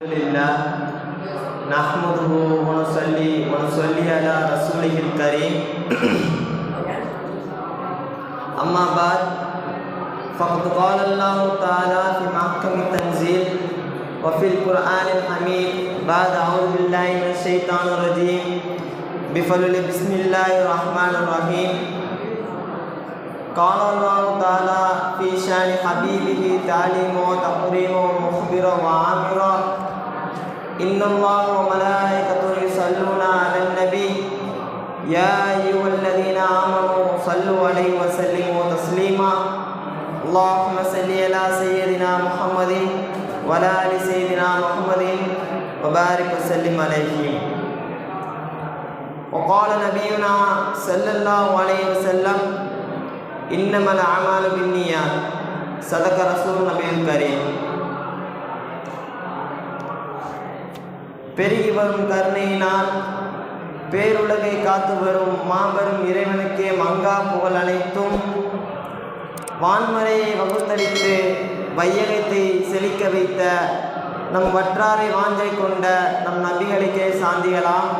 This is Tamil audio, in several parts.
لله نحمده ونصلي ونصلي على رسوله الكريم أما بعد فقد قال الله تعالى في محكم التنزيل وفي القرآن الحميد بعد أعوذ بالله من الشيطان الرجيم بفضل بسم الله الرحمن الرحيم قال الله تعالى في شان حبيبه تعليما وتقريما ومخبرا وعامرا إن الله وملائكته يصلون على النبي يا أيها الذين آمنوا صلوا عليه وسلموا تسليما اللهم صل على سيدنا محمد وعلى آل سيدنا محمد وبارك وسلم عليه وقال نبينا صلى الله عليه وسلم إنما الأعمال بالنيات صدق رسول النبي الكريم பெருகி வரும் கருணையினால் பேருலகை காத்து வரும் மாபெரும் இறைவனுக்கே மங்கா புகழ் அனைத்தும். வான்மறையை வகுத்தளித்து வையகத்தை செழிக்க வைத்த நம் வற்றாரை வாஞ்சை கொண்ட நம் நபிகளுக்கே சாந்திகளாம்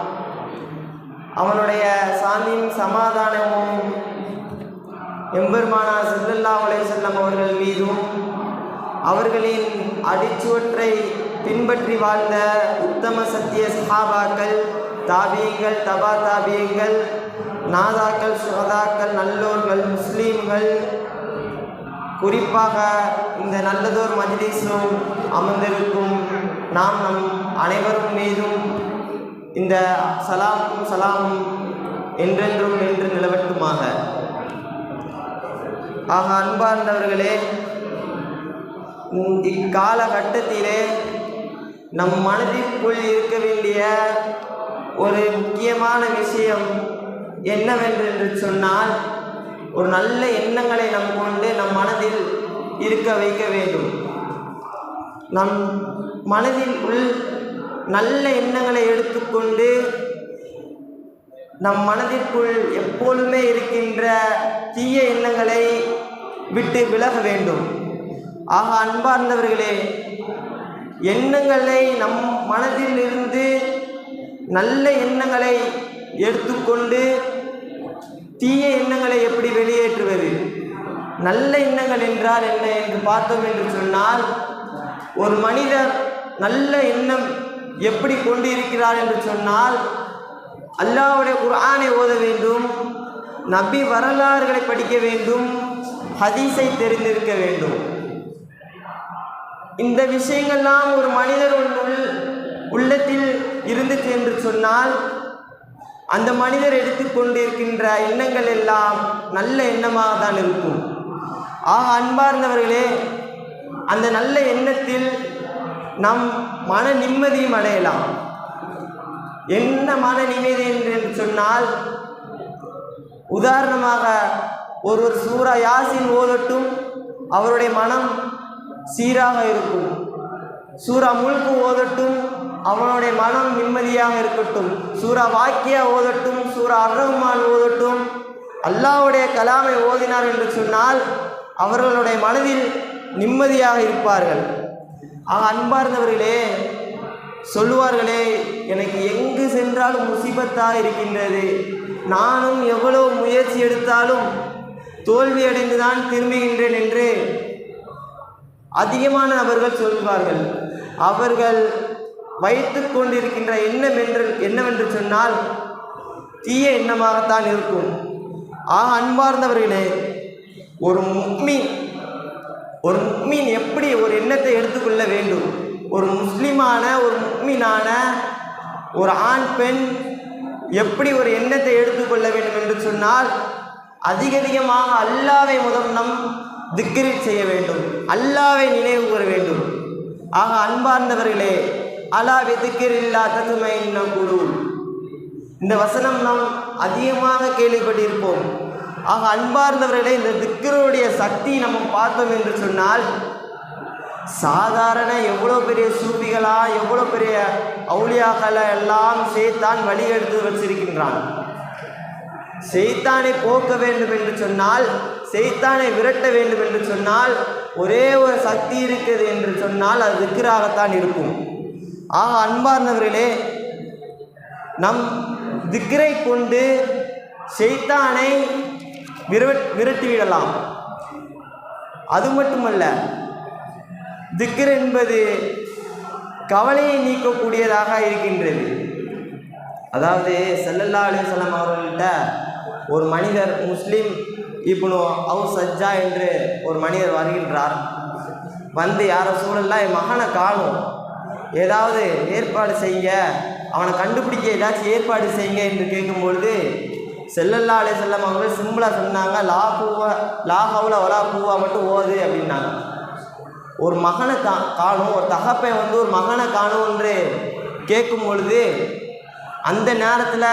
அவனுடைய சாந்தியும் சமாதானமும் எம்பெருமானா செல்லல்லா செல்லம் அவர்கள் மீதும் அவர்களின் அடிச்சுவற்றை பின்பற்றி வாழ்ந்த உத்தம சத்திய சஹாபாக்கள் தாபியங்கள் தபா தாபியங்கள் நாதாக்கள் சுகதாக்கள் நல்லோர்கள் முஸ்லீம்கள் குறிப்பாக இந்த நல்லதோர் மஜிலிஸும் அமர்ந்திருக்கும் நாம் நம் அனைவரும் மீதும் இந்த சலாமும் சலாமும் என்றென்றும் என்று நிலவட்டுமாக. ஆக அன்பார்ந்தவர்களே இக்காலகட்டத்திலே நம் மனதிற்குள் இருக்க வேண்டிய ஒரு முக்கியமான விஷயம் என்னவென்று சொன்னால் ஒரு நல்ல எண்ணங்களை நம் கொண்டு நம் மனதில் இருக்க வைக்க வேண்டும். நம் மனதில் உள் நல்ல எண்ணங்களை எடுத்துக்கொண்டு நம் மனதிற்குள் எப்பொழுதுமே இருக்கின்ற தீய எண்ணங்களை விட்டு விலக வேண்டும். ஆக அன்பார்ந்தவர்களே எண்ணங்களை நம் மனதில் இருந்து நல்ல எண்ணங்களை எடுத்துக்கொண்டு தீய எண்ணங்களை எப்படி வெளியேற்றுவது? நல்ல எண்ணங்கள் என்றால் என்ன என்று பார்த்தோம் என்று சொன்னால் ஒரு மனிதர் நல்ல எண்ணம் எப்படி கொண்டு இருக்கிறார் என்று சொன்னால் அல்லாவுடைய குர்ஆனை ஓத வேண்டும் நபி வரலாறுகளை படிக்க வேண்டும் ஹதீஸை தெரிந்திருக்க வேண்டும். இந்த விஷயங்கள்லாம் ஒரு மனிதர் உள் உள்ளத்தில் இருந்துச்சு என்று சொன்னால் அந்த மனிதர் எடுத்துக்கொண்டிருக்கின்ற எண்ணங்கள் எல்லாம் நல்ல எண்ணமாக தான் இருக்கும். ஆக அன்பார்ந்தவர்களே அந்த நல்ல எண்ணத்தில் நம் மன நிம்மதியும் அடையலாம். என்ன மன நிம்மதி என்று சொன்னால் உதாரணமாக ஒருவர் சூரா யாசின் ஓதட்டும் அவருடைய மனம் சீராக இருக்கும். சூரா முழுக்கு ஓதட்டும் அவனுடைய மனம் நிம்மதியாக இருக்கட்டும். சூரா வாக்கியா ஓதட்டும் சூரா அர்ரஹ்மான் ஓதட்டும். அல்லாவுடைய கலாமை ஓதினார் என்று சொன்னால் அவர்களுடைய மனதில் நிம்மதியாக இருப்பார்கள். ஆக அன்பார்ந்தவர்களே சொல்லுவார்களே எனக்கு எங்கு சென்றாலும் முசிபத்தாக இருக்கின்றது. நானும் எவ்வளவு முயற்சி எடுத்தாலும் தோல்வி திரும்புகின்றேன் என்று அதிகமான நபர்கள் சொல்வார்கள். அவர்கள் வைத்து கொண்டிருக்கின்ற எண்ணம் என்று என்னவென்று சொன்னால் தீய எண்ணமாகத்தான் இருக்கும். ஆக அன்பார்ந்தவர்களே ஒரு முக்மீன் ஒரு முக்மீன் எப்படி ஒரு எண்ணத்தை எடுத்துக்கொள்ள வேண்டும்? ஒரு முஸ்லீமான ஒரு முக்மீனான ஒரு ஆண் பெண் எப்படி ஒரு எண்ணத்தை எடுத்துக்கொள்ள வேண்டும் என்று சொன்னால் அதிக அதிகமாக அல்லாவை முதல் நம் திக்ரி செய்ய வேண்டும் அல்லாவை நினைவு கூற வேண்டும். ஆக அன்பார்ந்தவர்களே அலாவி திக்கிரில்லா தத்துமை குரு இந்த வசனம் நாம் அதிகமாக கேள்விப்பட்டிருப்போம். ஆக அன்பார்ந்தவர்களே இந்த திக்கருடைய சக்தி நம்ம பார்த்தோம் என்று சொன்னால் சாதாரண எவ்வளோ பெரிய சூப்பிகளா எவ்வளோ பெரிய அவுளியாக்களை எல்லாம் சேத்தான் வழி எடுத்து வச்சிருக்கின்றான். செய்தானை போக்க வேண்டும் என்று சொன்னால் செய்தானை விரட்ட வேண்டும் என்று சொன்னால் ஒரே ஒரு சக்தி இருக்குது என்று சொன்னால் அது திக்கராகத்தான் இருக்கும். ஆக அன்பார்ந்தவர்களே நம் திக்ரை கொண்டு செய்தானை விரட் விரட்டிவிடலாம். அது மட்டுமல்ல திக்ர் என்பது கவலையை நீக்கக்கூடியதாக இருக்கின்றது. அதாவது செல்லல்லா அலைஹி அவர்கள்ட்ட ஒரு மனிதர் முஸ்லீம் இப்னு அவு சஜ்ஜா என்று ஒரு மனிதர் வருகின்றார். வந்து யாரோ சூழல்லாம் என் மகனை காணும். ஏதாவது ஏற்பாடு செய்யுங்க அவனை கண்டுபிடிக்க ஏதாச்சும் ஏற்பாடு செய்யுங்க என்று கேட்கும்பொழுது செல்லல்லா அலே செல்லம் அவங்க சிம்பிளாக சொன்னாங்க லா பூவா லா ஹவுல வலா பூவா மட்டும் ஓது அப்படின்னாங்க. ஒரு மகனை கா காணும் ஒரு தகப்பை வந்து ஒரு மகனை காணும் என்று கேட்கும் பொழுது அந்த நேரத்தில்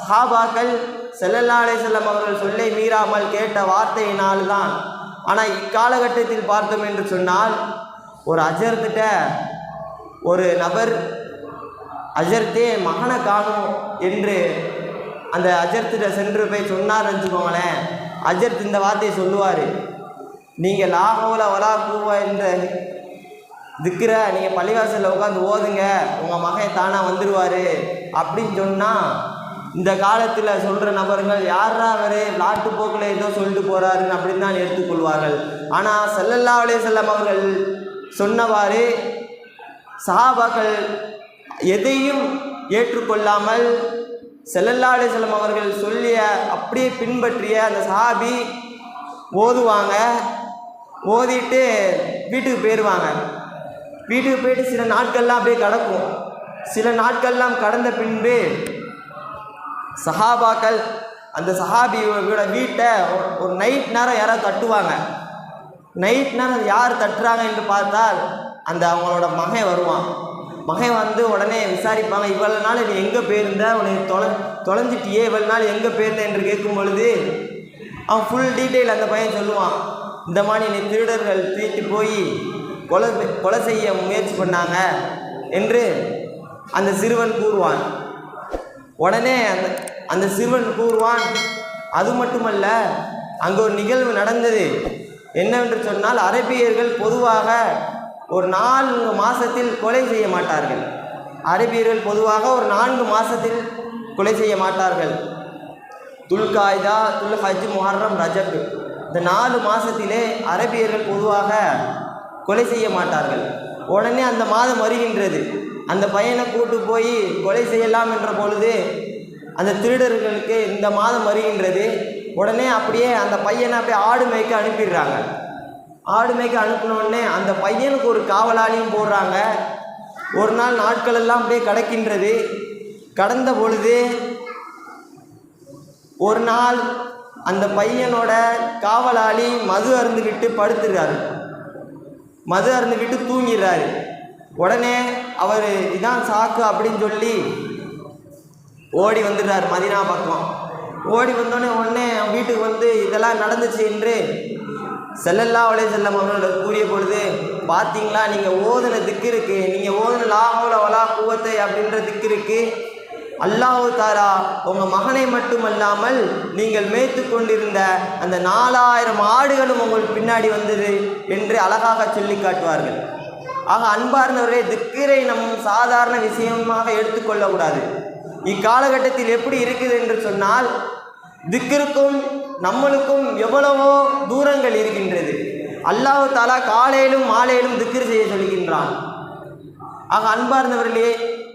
சஹாபாக்கள் ஸல்லல்லாஹு அலைஹி அவர்கள் சொல்லை மீறாமல் கேட்ட வார்த்தையினால் தான் ஆனால் இக்காலகட்டத்தில் பார்த்தோம் என்று சொன்னால் ஒரு அஜர்த்திட்ட ஒரு நபர் அஜர்த்தே மகனை காணும் என்று அந்த அஜர்த்திட்ட சென்று போய் சொன்னார்னு வச்சுக்கோங்களேன். அஜர்த் இந்த வார்த்தையை சொல்லுவார். நீங்கள் லாகோவில் வலா பூவா என்ற திக்கிற நீங்கள் பள்ளிவாசலில் உட்காந்து ஓதுங்க உங்கள் மகன் தானாக வந்துடுவார் அப்படின்னு சொன்னால் இந்த காலத்தில் சொல்கிற நபர்கள் யாரா அவர் நாட்டு போக்கில் ஏதோ சொல்லிட்டு போகிறாருன்னு அப்படின்னு தான் எடுத்துக்கொள்வார்கள் ஆனால் செல்லல்லா அலே செல்லம் அவர்கள் சொன்னவாறு சஹாபாக்கள் எதையும் ஏற்றுக்கொள்ளாமல் செல்லல்லா அலே செல்லம் அவர்கள் சொல்லிய அப்படியே பின்பற்றிய அந்த சஹாபி ஓதுவாங்க. ஓதிட்டு வீட்டுக்கு போயிடுவாங்க வீட்டுக்கு போயிட்டு சில நாட்கள்லாம் அப்படியே கிடக்கும். சில நாட்கள்லாம் கடந்த பின்பு சஹாபாக்கள் அந்த சஹாபியோட வீட்டை ஒரு- நைட் நேரம் யாராவது தட்டுவாங்க. நைட் நேரம் யார் தட்டுறாங்க என்று பார்த்தால் அந்த அவங்களோட மகன் வருவான். மகன் வந்து உடனே விசாரிப்பாங்க இவ்வளவு நாள் நீ எங்கே போயிருந்த? உன்னை தொலை தொலைஞ்சிட்டியே? இவ்வளவு நாள் எங்கே போயிருந்த? என்று கேட்கும் பொழுது அவன் ஃபுல் டீட்டெயில் அந்த பையன் சொல்லுவான். இந்த மாதிரி நீ திருடர்கள் தூக்கிட்டு போய் கொலை கொலை செய்ய முயற்சி பண்ணாங்க என்று அந்த சிறுவன் கூறுவான். உடனே அந்த அந்த சிறுவன் கூறுவான் அது மட்டுமல்ல அங்கே ஒரு நிகழ்வு நடந்தது. என்னவென்று சொன்னால் அரபியர்கள் பொதுவாக ஒரு நான்கு மாதத்தில் கொலை செய்ய மாட்டார்கள். அரபியர்கள் பொதுவாக ஒரு நான்கு மாதத்தில் கொலை செய்ய மாட்டார்கள். துல்காய்தா துல் ஹஜ் முஹர்ரம் ரஜப் இந்த நாலு மாதத்திலே அரபியர்கள் பொதுவாக கொலை செய்ய மாட்டார்கள். உடனே அந்த மாதம் வருகின்றது. அந்த பையனை கூட்டு போய் கொலை செய்யலாம் என்ற பொழுது அந்த திருடர்களுக்கு இந்த மாதம் வருகின்றது. உடனே அப்படியே அந்த பையனை அப்படியே ஆடு மேய்க்க அனுப்பிடுறாங்க. ஆடு மேய்க்க அனுப்பின உடனே அந்த பையனுக்கு ஒரு காவலாளியும் போடுறாங்க. ஒரு நாள் நாட்கள் எல்லாம் அப்படியே கடக்கின்றது. கடந்த பொழுது ஒரு நாள் அந்த பையனோட காவலாளி மது அருந்துக்கிட்டு படுத்துறாரு மது அருந்துக்கிட்டு தூங்கிடுறாரு. உடனே அவர் இதான் சாக்கு அப்படின்னு சொல்லி ஓடி வந்துடுறார் மதினா பக்கம். ஓடி வந்தோடனே உடனே அவன் வீட்டுக்கு வந்து இதெல்லாம் நடந்துச்சு என்று செல்லல்லா அலைஹி செல்லம் அவர்கள் கூறிய பொழுது பார்த்தீங்களா நீங்கள் ஓதுன திக்கு இருக்குது நீங்கள் ஓதுன லாகோல வலா கூவத்தை அப்படின்ற திக்கு இருக்குது அல்லாஹு தாரா உங்கள் மகனை மட்டுமல்லாமல் நீங்கள் மேய்த்து கொண்டிருந்த அந்த நாலாயிரம் ஆடுகளும் உங்களுக்கு பின்னாடி வந்தது என்று அழகாக சொல்லி காட்டுவார்கள். ஆக அன்பார்ந்தவர்களே திக்கரை நம் சாதாரண விஷயமாக எடுத்துக்கொள்ளக்கூடாது. இக்காலகட்டத்தில் எப்படி இருக்குது என்று சொன்னால் திக்கிற்கும் நம்மளுக்கும் எவ்வளவோ தூரங்கள் இருக்கின்றது. அல்லாஹ் தாலா காலையிலும் மாலையிலும் திக்கர் செய்ய சொல்கின்றான். ஆக அன்பார்ந்தவர்களே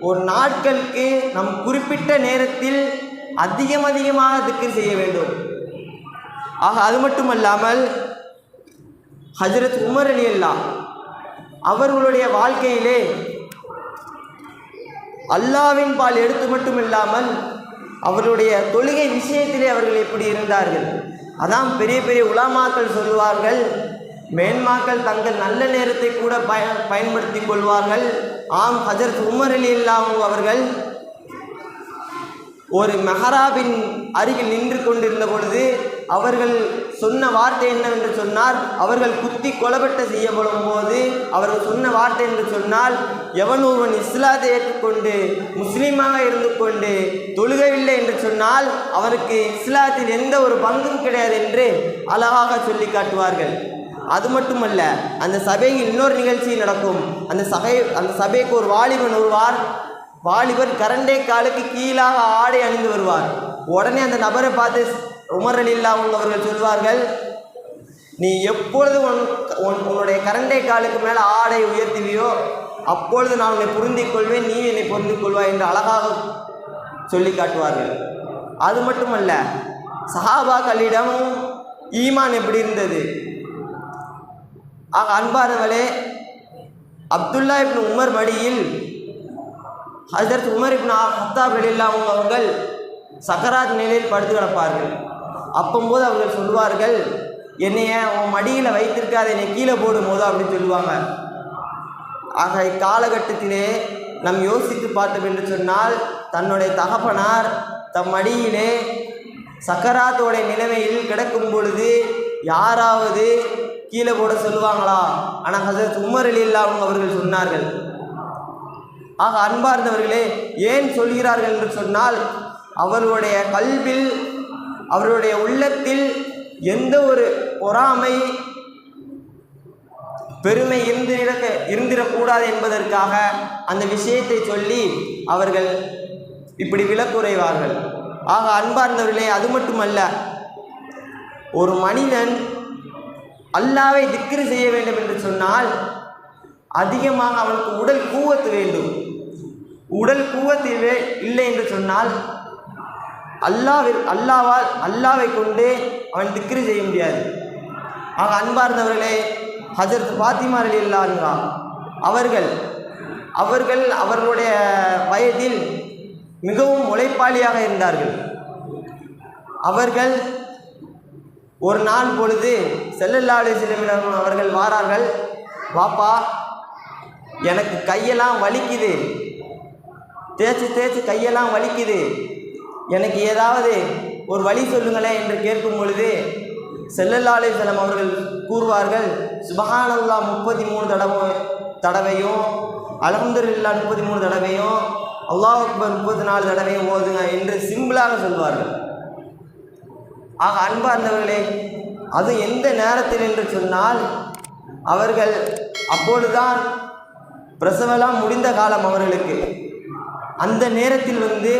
ஒரு நாட்களுக்கு நம் குறிப்பிட்ட நேரத்தில் அதிகம் அதிகமாக திக்கர் செய்ய வேண்டும். ஆக அது மட்டுமல்லாமல் ஹஜரத் உமர் அலி அல்லா அவர்களுடைய வாழ்க்கையிலே அல்லாவின் பால் எடுத்து மட்டும் இல்லாமல் அவர்களுடைய தொழுகை விஷயத்திலே அவர்கள் எப்படி இருந்தார்கள்? அதான் பெரிய பெரிய உலமாக்கள் சொல்லுவார்கள் மேன்மாக்கள் தங்கள் நல்ல நேரத்தை கூட பய பயன்படுத்தி கொள்வார்கள். ஆம் ஹஜரத் உமர் அலி அல்லாஹ் அவர்கள் ஒரு மெஹராபின் அருகில் நின்று கொண்டிருந்த பொழுது அவர்கள் சொன்ன வார்த்தை என்னவென்று சொன்னார் அவர்கள் குத்தி கொலப்பட்ட செய்யப்படும் போது அவர்கள் சொன்ன வார்த்தை என்று சொன்னால் எவன் ஒருவன் இஸ்லாத்தை ஏற்றுக்கொண்டு முஸ்லீமாக இருந்து கொண்டு தொழுகவில்லை என்று சொன்னால் அவருக்கு இஸ்லாத்தில் எந்த ஒரு பங்கும் கிடையாது என்று அழகாக சொல்லி காட்டுவார்கள். அது மட்டுமல்ல அந்த சபையில் இன்னொரு நிகழ்ச்சி நடக்கும். அந்த சபை அந்த சபைக்கு ஒரு வாலிபன் வருவார். வாலிபர் கரண்டை காலுக்கு கீழாக ஆடை அணிந்து வருவார். உடனே அந்த நபரை பார்த்து உமர் அலில்லா அவர்கள் சொல்வார்கள் நீ எப்பொழுது உன் உன் உன்னுடைய கரண்டை காலுக்கு மேலே ஆடை உயர்த்துவியோ அப்பொழுது நான் உன்னை புரிந்து கொள்வேன் நீ என்னை புரிந்து கொள்வாய் என்று அழகாக சொல்லி காட்டுவார்கள். அது மட்டுமல்ல சஹாபாக்களிடமும் ஈமான் எப்படி இருந்தது? ஆக அன்பானவளே அப்துல்லா இப்னு உமர் மடியில் ஹசரத் உமர் இப்னு ஹத்தாப் ரலியல்லாஹு அவர்கள் சக்கராத் நிலையில் படுத்து கிடப்பார்கள். அப்பம்போது அவர்கள் சொல்லுவார்கள் என்னைய உன் மடியில் வைத்திருக்காத என்னை கீழே போடும்போது அப்படின்னு சொல்லுவாங்க. ஆக இக்காலகட்டத்திலே நம் யோசித்து பார்த்தோம் என்று சொன்னால் தன்னுடைய தகப்பனார் தம் மடியிலே சக்கராத்தோடைய நிலைமையில் கிடக்கும் பொழுது யாராவது கீழே போட சொல்லுவாங்களா? ஆனால் ஹசரத் உமர் அலி இல்லாமல் அவர்கள் சொன்னார்கள். ஆக அன்பார்ந்தவர்களே ஏன் சொல்கிறார்கள் என்று சொன்னால் அவர்களுடைய கல்வில் அவருடைய உள்ளத்தில் எந்த ஒரு பொறாமை பெருமை இருந்திருக்க இருந்திடக்கூடாது என்பதற்காக அந்த விஷயத்தை சொல்லி அவர்கள் இப்படி விலக்குறைவார்கள் ஆக அன்பார்ந்தவர்களே அது மட்டுமல்ல ஒரு மனிதன் அல்லாவை திக்ரு செய்ய வேண்டும் என்று சொன்னால் அதிகமாக அவனுக்கு உடல் கூவத்து வேண்டும். உடல் கூவத்து இல்லை என்று சொன்னால் அல்லாவில் அல்லாவால் அல்லாவை கொண்டு அவன் திக்ரு செய்ய முடியாது. ஆக அன்பார்ந்தவர்களே ஹஜரத் பாத்திமா அலில்லாருங்கா அவர்கள் அவர்கள் அவர்களுடைய வயதில் மிகவும் உழைப்பாளியாக இருந்தார்கள். அவர்கள் ஒரு நாள் பொழுது செல்லல்லா அலிஸ்லமிடம் அவர்கள் வாரார்கள். வாப்பா எனக்கு கையெல்லாம் வலிக்குது. தேய்ச்சி தேய்ச்சி கையெல்லாம் வலிக்குது. எனக்கு ஏதாவது ஒரு வழி சொல்லுங்களேன் என்று கேட்கும் பொழுது செல்லல்லா செல்லம் அவர்கள் கூறுவார்கள் சுபஹானல்லா முப்பத்தி மூணு தடவை தடவையும் அலமதுல்லா முப்பத்தி மூணு தடவையும் அல்லாஹ் அக்பர் முப்பத்தி நாலு தடவையும் ஓதுங்க என்று சிம்பிளாக சொல்வார்கள். ஆக அன்பார்ந்தவர்களே அது எந்த நேரத்தில் என்று சொன்னால் அவர்கள் அப்பொழுதுதான் பிரசவெல்லாம் முடிந்த காலம் அவர்களுக்கு. அந்த நேரத்தில் வந்து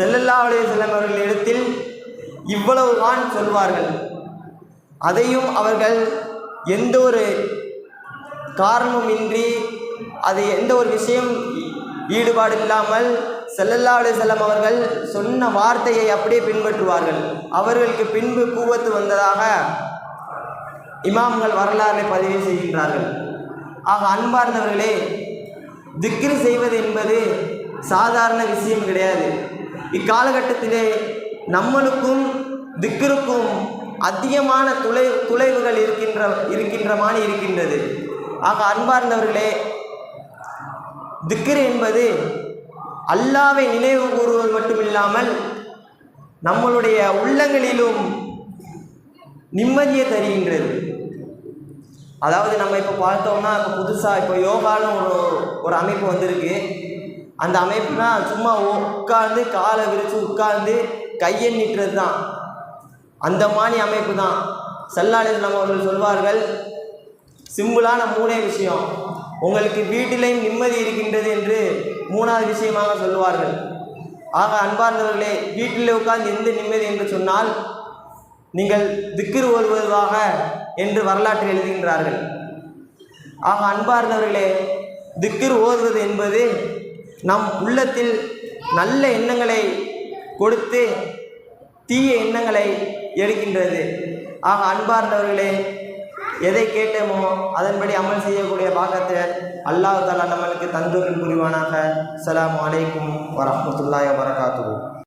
செல்லல்லா அலையம் அவர்களிடத்தில் இவ்வளவு தான் சொல்வார்கள். அதையும் அவர்கள் எந்த ஒரு காரணமின்றி அது எந்த ஒரு விஷயம் ஈடுபாடு இல்லாமல் செல்லல்லா செல்லம் அவர்கள் சொன்ன வார்த்தையை அப்படியே பின்பற்றுவார்கள். அவர்களுக்கு பின்பு கூவத்து வந்ததாக இமாம்கள் வரலாறை பதிவு செய்கின்றார்கள். ஆக அன்பார்ந்தவர்களே திக்ரு செய்வது என்பது சாதாரண விஷயம் கிடையாது. இக்காலகட்டத்திலே நம்மளுக்கும் திக்ருக்கும் அதிகமான துளை துளைவுகள் இருக்கின்ற இருக்கின்ற மாதிரி இருக்கின்றது. ஆக அன்பார்ந்தவர்களே திக்ரு என்பது அல்லாவை நினைவு கூறுவது மட்டுமில்லாமல் நம்மளுடைய உள்ளங்களிலும் நிம்மதியை தருகின்றது. அதாவது நம்ம இப்போ பார்த்தோம்னா இப்போ புதுசாக இப்போ யோகான்னு ஒரு ஒரு அமைப்பு வந்திருக்கு. அந்த அமைப்புனா சும்மா உட்கார்ந்து காலை விரித்து உட்கார்ந்து கையை நீட்டுறது தான் அந்த மாதிரி அமைப்பு தான் செல்லாளிஸ்லாம் அவர்கள் சொல்வார்கள் சிம்பிளான மூணே விஷயம். உங்களுக்கு வீட்டிலையும் நிம்மதி இருக்கின்றது என்று மூணாவது விஷயமாக சொல்லுவார்கள். ஆக அன்பார்ந்தவர்களே வீட்டிலே உட்கார்ந்து எந்த நிம்மதி என்று சொன்னால் நீங்கள் திக்கிர் ஓதுவதாக என்று வரலாற்றில் எழுதுகின்றார்கள். ஆக அன்பார்ந்தவர்களே திக்கிர் ஓதுவது என்பது நம் உள்ளத்தில் நல்ல எண்ணங்களை கொடுத்து தீய எண்ணங்களை எடுக்கின்றது ஆக அன்பார்ந்தவர்களே எதை கேட்டோமோ அதன்படி அமல் செய்யக்கூடிய பாகத்தை அல்லாஹ் தாலா நம்மளுக்கு தந்தூரில் புரிவானாக. அலாம் வலைக்கும் வரஹ்மத்துல்லாஹி வரகாத்துவோம்